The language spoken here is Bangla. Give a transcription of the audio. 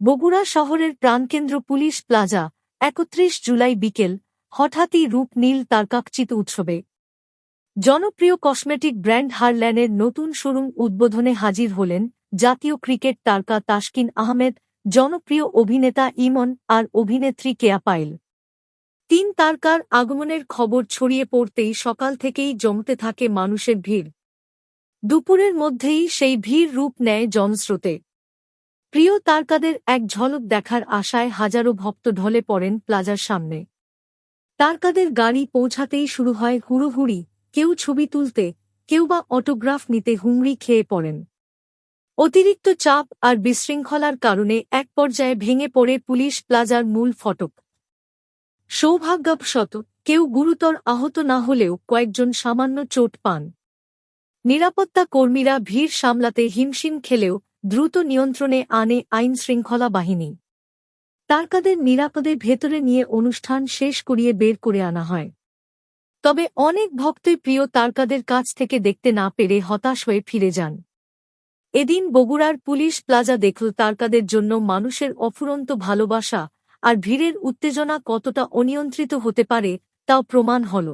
বগুড়া শহরের প্রাণকেন্দ্র পুলিশ প্লাজা, একত্রিশ জুলাই বিকেল, হঠাৎই রূপ নীল তারকাকচিত উৎসবে। জনপ্রিয় কসমেটিক ব্র্যান্ড হারল্যানের নতুন শোরুম উদ্বোধনে হাজির হলেন জাতীয় ক্রিকেট তারকা তাসকিন আহমেদ, জনপ্রিয় অভিনেতা ইমন আর অভিনেত্রী কেয়া পাইল তিন তারকার আগমনের খবর ছড়িয়ে পড়তেই সকাল থেকেই জমতে থাকে মানুষের ভিড়। দুপুরের মধ্যেই সেই ভিড় রূপ নেয় জনস্রোতে। প্রিয় তারকাদের এক ঝলক দেখার আশায় হাজারো ভক্ত ঢলে পড়েন প্লাজার সামনে। তারকাদের গাড়ি পৌঁছাতেই শুরু হয় হুড়োহুড়ি, কেউ ছবি তুলতে, কেউ বা অটোগ্রাফ নিতে হুমড়ি খেয়ে পড়েন। অতিরিক্ত চাপ আর বিশৃঙ্খলার কারণে এক পর্যায়ে ভেঙে পড়ে পুলিশ প্লাজার মূল ফটক। সৌভাগ্যবশত, কেউ গুরুতর আহত না হলেও কয়েকজন সামান্য চোট পান। নিরাপত্তা কর্মীরা ভিড় সামলাতে হিমশিম খেলেও দ্রুত নিয়ন্ত্রণে আনে আইন শৃঙ্খলা বাহিনী। তারকাদের নিরাপদে ভেতরে নিয়ে অনুষ্ঠান শেষ করিয়ে বের করে আনা হয়। তবে অনেক ভক্তই প্রিয় তারকাদের কাছ থেকে দেখতে না পেরে হতাশ হয়ে ফিরে যান। এদিন বগুড়ার পুলিশ প্লাজা দেখল তারকাদের জন্য মানুষের অফুরন্ত ভালোবাসা আর ভিড়ের উত্তেজনা কতটা অনিয়ন্ত্রিত হতে পারে তাও প্রমাণ হল।